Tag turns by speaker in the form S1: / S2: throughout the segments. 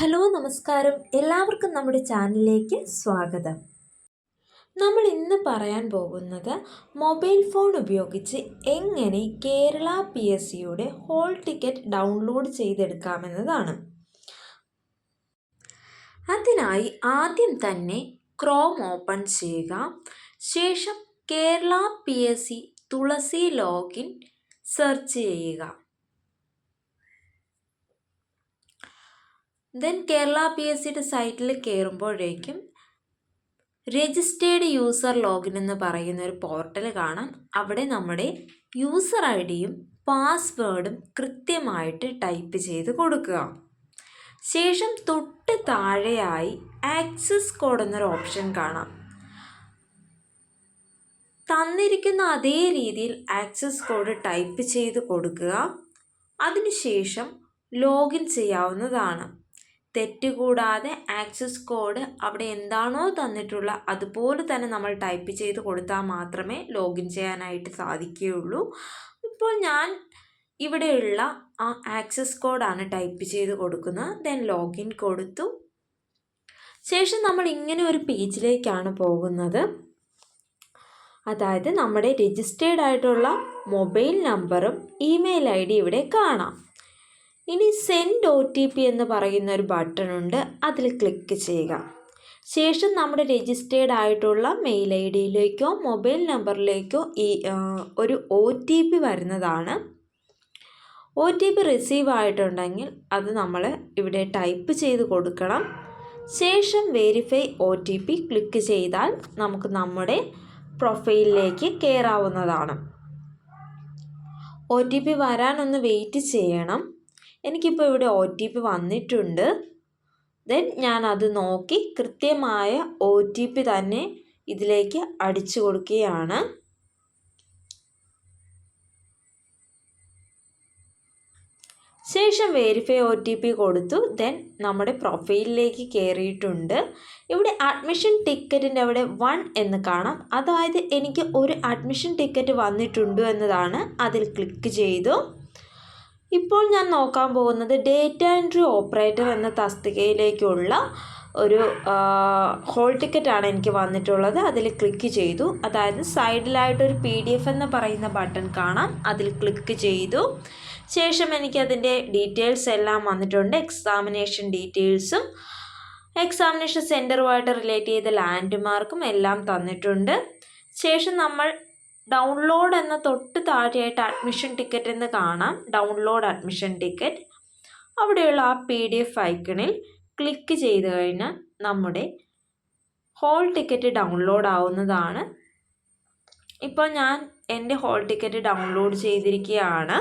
S1: Hello നമസ്കാരം. എല്ലാവർക്കും നമ്മുടെ ചാനലിലേക്ക് സ്വാഗതം. നമ്മൾ ഇന്ന് പറയാൻ പോകുന്നത് മൊബൈൽ ഫോൺ ഉപയോഗിച്ച് എങ്ങനെ കേരള പി എസ് സിയുടെ ഹോൾ ടിക്കറ്റ് ഡൗൺലോഡ് ചെയ്തെടുക്കാമെന്നതാണ്. അതിനായി ആദ്യം തന്നെ ക്രോം ഓപ്പൺ ചെയ്യുക. ശേഷം Kerala P S C Thulasi login search ചെയ്യുക. ദെൻ കേരള പി എസ് സിയുടെ സൈറ്റിൽ കയറുമ്പോഴേക്കും രജിസ്റ്റേർഡ് യൂസർ ലോഗിൻ എന്ന് പറയുന്ന ഒരു പോർട്ടൽ കാണാം. അവിടെ നമ്മുടെ യൂസർ ഐ ഡിയും പാസ്വേഡും കൃത്യമായിട്ട് ടൈപ്പ് ചെയ്ത് കൊടുക്കുക. ശേഷം തൊട്ട് താഴെയായി ആക്സസ് കോഡ് എന്നൊരു ഓപ്ഷൻ കാണാം. തന്നിരിക്കുന്ന അതേ രീതിയിൽ ആക്സസ് കോഡ് ടൈപ്പ് ചെയ്ത് കൊടുക്കുക. അതിനുശേഷം ലോഗിൻ ചെയ്യാവുന്നതാണ്. തെറ്റുകൂടാതെ ആക്സസ് കോഡ് അവിടെ എന്താണോ തന്നിട്ടുള്ള അതുപോലെ തന്നെ നമ്മൾ ടൈപ്പ് ചെയ്ത് കൊടുത്താൽ മാത്രമേ ലോഗിൻ ചെയ്യാനായിട്ട് സാധിക്കുകയുള്ളൂ. ഇപ്പോൾ ഞാൻ ഇവിടെയുള്ള ആ ആക്സസ് കോഡാണ് ടൈപ്പ് ചെയ്ത് കൊടുക്കുന്നത്. ദെൻ ലോഗിൻ കൊടുത്തു. ശേഷം നമ്മൾ ഇങ്ങനെ ഒരു പേജിലേക്കാണ് പോകുന്നത്. അതായത് നമ്മുടെ രജിസ്റ്റേർഡ് ആയിട്ടുള്ള മൊബൈൽ നമ്പറും ഇമെയിൽ ഐ ഡി ഇവിടെ കാണാം. ഇനി സെൻഡ് ഒ ടി പി എന്ന് പറയുന്ന ഒരു ബട്ടൺ ഉണ്ട്. അതിൽ ക്ലിക്ക് ചെയ്യുക. ശേഷം നമ്മുടെ രജിസ്റ്റേർഡ് ആയിട്ടുള്ള മെയിൽ ഐ ഡിയിലേക്കോ മൊബൈൽ നമ്പറിലേക്കോ ഈ ഒരു ഒ ടി പി വരുന്നതാണ്. ഒ ടി പി റിസീവ് ആയിട്ടുണ്ടെങ്കിൽ അത് നമ്മൾ ഇവിടെ ടൈപ്പ് ചെയ്ത് കൊടുക്കണം. ശേഷം verify O T P click ചെയ്താൽ നമുക്ക് നമ്മുടെ പ്രൊഫൈലിലേക്ക് കയറാവുന്നതാണ് ഒ ടി പി വരാനൊന്ന് വെയിറ്റ് ചെയ്യണം. എനിക്കിപ്പോൾ ഇവിടെ ഒ ടി പി വന്നിട്ടുണ്ട്. ദെൻ ഞാൻ അത് നോക്കി കൃത്യമായ ഒ ടി പി തന്നെ ഇതിലേക്ക് അടിച്ചു കൊടുക്കുകയാണ്. ശേഷം വെരിഫൈ ഒ ടി പി കൊടുത്തു. ദെൻ നമ്മുടെ പ്രൊഫൈലിലേക്ക് കയറിയിട്ടുണ്ട് ഇവിടെ അഡ്മിഷൻ ടിക്കറ്റിന്റെ അവിടെ വൺ എന്ന് കാണാം. അതായത് എനിക്ക് ഒരു അഡ്മിഷൻ ടിക്കറ്റ് വന്നിട്ടുണ്ട് എന്നതാണ് അതിൽ ക്ലിക്ക് ചെയ്തു. ഇപ്പോൾ ഞാൻ നോക്കാൻ പോകുന്നത് ഡേറ്റ എൻട്രി ഓപ്പറേറ്റർ എന്ന തസ്തികയിലേക്കുള്ള ഒരു ഹോൾ ടിക്കറ്റാണ് എനിക്ക് വന്നിട്ടുള്ളത്. അതിൽ ക്ലിക്ക് ചെയ്തു. അതായത് സൈഡിലായിട്ടൊരു പി ഡി എഫ് എന്ന് പറയുന്ന ബട്ടൺ കാണാം. അതിൽ ക്ലിക്ക് ചെയ്തു. ശേഷം എനിക്കതിന്റെ ഡീറ്റെയിൽസ് എല്ലാം വന്നിട്ടുണ്ട്. എക്സാമിനേഷൻ ഡീറ്റെയിൽസും എക്സാമിനേഷൻ സെന്ററുമായിട്ട് റിലേറ്റ് ചെയ്ത ലാൻഡ് മാർക്കും എല്ലാം തന്നിട്ടുണ്ട്. ശേഷം നമ്മൾ ഡൗൺലോഡ് എന്ന തൊട്ട് താഴെയായിട്ട് അഡ്മിഷൻ ടിക്കറ്റ് എന്ന് കാണാം. ഡൗൺലോഡ് അഡ്മിഷൻ ടിക്കറ്റ് അവിടെയുള്ള ആ പി ഡി എഫ് ഐക്കണിൽ ക്ലിക്ക് ചെയ്ത് കഴിഞ്ഞാൽ നമ്മുടെ ഹോൾ ടിക്കറ്റ് ഡൗൺലോഡ് ആവുന്നതാണ്. ഇപ്പോൾ ഞാൻ എന്റെ ഹോൾ ടിക്കറ്റ് ഡൗൺലോഡ് ചെയ്തിരിക്കുകയാണ്.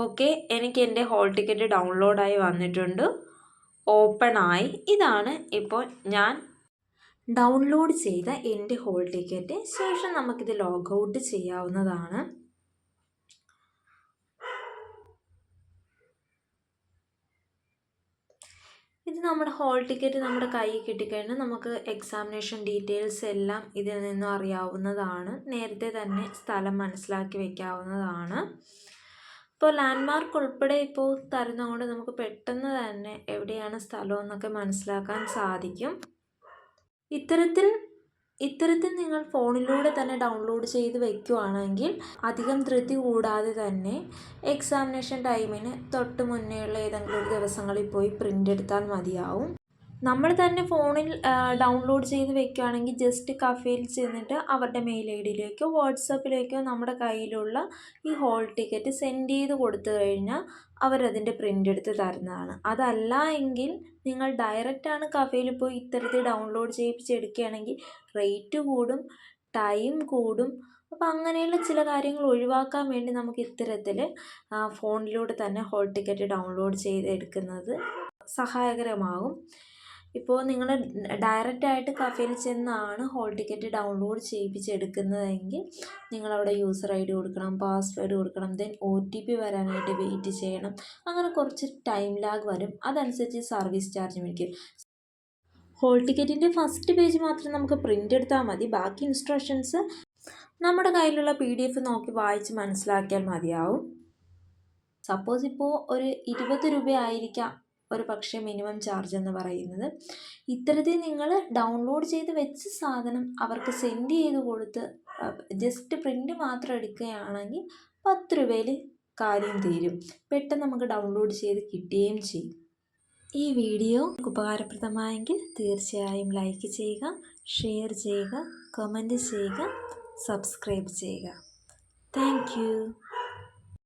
S1: ഓക്കെ എനിക്ക് എന്റെ ഹോൾ ടിക്കറ്റ് ഡൗൺലോഡായി വന്നിട്ടുണ്ട്. ഓപ്പൺ ആയി. ഇതാണ് ഇപ്പോൾ ഞാൻ ഡൗൺലോഡ് ചെയ്ത എന്റെ ഹോൾ ടിക്കറ്റ് ശേഷം നമുക്കിത് ലോഗ് ഔട്ട് ചെയ്യാവുന്നതാണ്. ഇത് നമ്മുടെ ഹോൾ ടിക്കറ്റ് നമ്മുടെ കയ്യിൽ കിട്ടിക്കഴിഞ്ഞാൽ നമുക്ക് എക്സാമിനേഷൻ ഡീറ്റെയിൽസ് എല്ലാം ഇതിൽ നിന്നും അറിയാവുന്നതാണ്. നേരത്തെ തന്നെ സ്ഥലം മനസ്സിലാക്കി വയ്ക്കാവുന്നതാണ് ഇപ്പോൾ ലാൻഡ്മാർക്ക് ഉൾപ്പെടെ ഇപ്പോൾ തരുന്നതുകൊണ്ട് നമുക്ക് പെട്ടെന്ന് തന്നെ എവിടെയാണ് സ്ഥലം എന്നൊക്കെ മനസ്സിലാക്കാൻ സാധിക്കും. ഇത്തരത്തിൽ ഇത്തരത്തിൽ നിങ്ങൾ ഫോണിലൂടെ തന്നെ ഡൗൺലോഡ് ചെയ്ത് വയ്ക്കുകയാണെങ്കിൽ അധികം ധൃതി കൂടാതെ തന്നെ എക്സാമിനേഷൻ ടൈമിന് തൊട്ട് മുന്നേയുള്ള ഏതെങ്കിലും ഒരു ദിവസങ്ങളിൽ പോയി പ്രിന്റ് എടുത്താൽ മതിയാവും. നമ്മൾ തന്നെ ഫോണിൽ ഡൗൺലോഡ് ചെയ്ത് വെക്കുകയാണെങ്കിൽ ജസ്റ്റ് കഫേയിൽ ചെന്നിട്ട് അവരുടെ മെയിൽ ഐ ഡിയിലേക്കോ വാട്സപ്പിലേക്കോ നമ്മുടെ കയ്യിലുള്ള ഈ ഹോൾ ടിക്കറ്റ് സെൻഡ് ചെയ്ത് കൊടുത്തു കഴിഞ്ഞാൽ അവരതിന്റെ പ്രിന്റ് എടുത്ത് തരുന്നതാണ്. അതല്ല എങ്കിൽ നിങ്ങൾ ഡയറക്റ്റാണ് കഫേയിൽ പോയി ഇത്തരത്തിൽ ഡൗൺലോഡ് ചെയ്യിപ്പിച്ചെടുക്കുകയാണെങ്കിൽ റേറ്റ് കൂടും ടൈം കൂടും. അപ്പോൾ അങ്ങനെയുള്ള ചില കാര്യങ്ങൾ ഒഴിവാക്കാൻ വേണ്ടി നമുക്ക് ഇത്തരത്തിൽ ഫോണിലൂടെ തന്നെ ഹോൾ ടിക്കറ്റ് ഡൗൺലോഡ് ചെയ്തെടുക്കുന്നത് സഹായകരമാകും. ഇപ്പോൾ നിങ്ങൾ ഡയറക്റ്റായിട്ട് കഫേയിൽ ചെന്നാണ് ഹോൾ ടിക്കറ്റ് ഡൗൺലോഡ് ചെയ്യിപ്പിച്ചെടുക്കുന്നതെങ്കിൽ നിങ്ങളവിടെ യൂസർ ഐ ഡി കൊടുക്കണം പാസ്വേഡ് കൊടുക്കണം ദെൻ ഒ ടി പി വരാനായിട്ട് വെയിറ്റ് ചെയ്യണം. അങ്ങനെ കുറച്ച് ടൈം ലാഗ് വരും. അതനുസരിച്ച് സർവീസ് ചാർജ് മേടിക്കും ഹോൾ ടിക്കറ്റിന്റെ ഫസ്റ്റ് പേജ് മാത്രം നമുക്ക് പ്രിന്റ് എടുത്താൽ മതി. ബാക്കി ഇൻസ്ട്രക്ഷൻസ് നമ്മുടെ കയ്യിലുള്ള പി ഡി എഫ് നോക്കി വായിച്ച് മനസ്സിലാക്കിയാൽ മതിയാവും. സപ്പോസ് ഇപ്പോൾ ഒരു ഇരുപത് രൂപയായിരിക്കാം. ഒരു പക്ഷേ മിനിമം ചാർജ് എന്ന് പറയുന്നത്. ഇത്തരത്തിൽ നിങ്ങൾ ഡൗൺലോഡ് ചെയ്ത് വെച്ച സാധനം അവർക്ക് സെൻഡ് ചെയ്ത് കൊടുത്ത് ജസ്റ്റ് പ്രിന്റ് മാത്രം എടുക്കുകയാണെങ്കിൽ പത്ത് രൂപയിൽ കാര്യം തീരും. പെട്ടെന്ന് നമുക്ക് ഡൗൺലോഡ് ചെയ്ത് കിട്ടുകയും ചെയ്യും. ഈ വീഡിയോ ഉപകാരപ്രദമായെങ്കിൽ തീർച്ചയായും ലൈക്ക് ചെയ്യുക ഷെയർ ചെയ്യുക കമന്റ് ചെയ്യുക സബ്സ്ക്രൈബ് ചെയ്യുക. താങ്ക്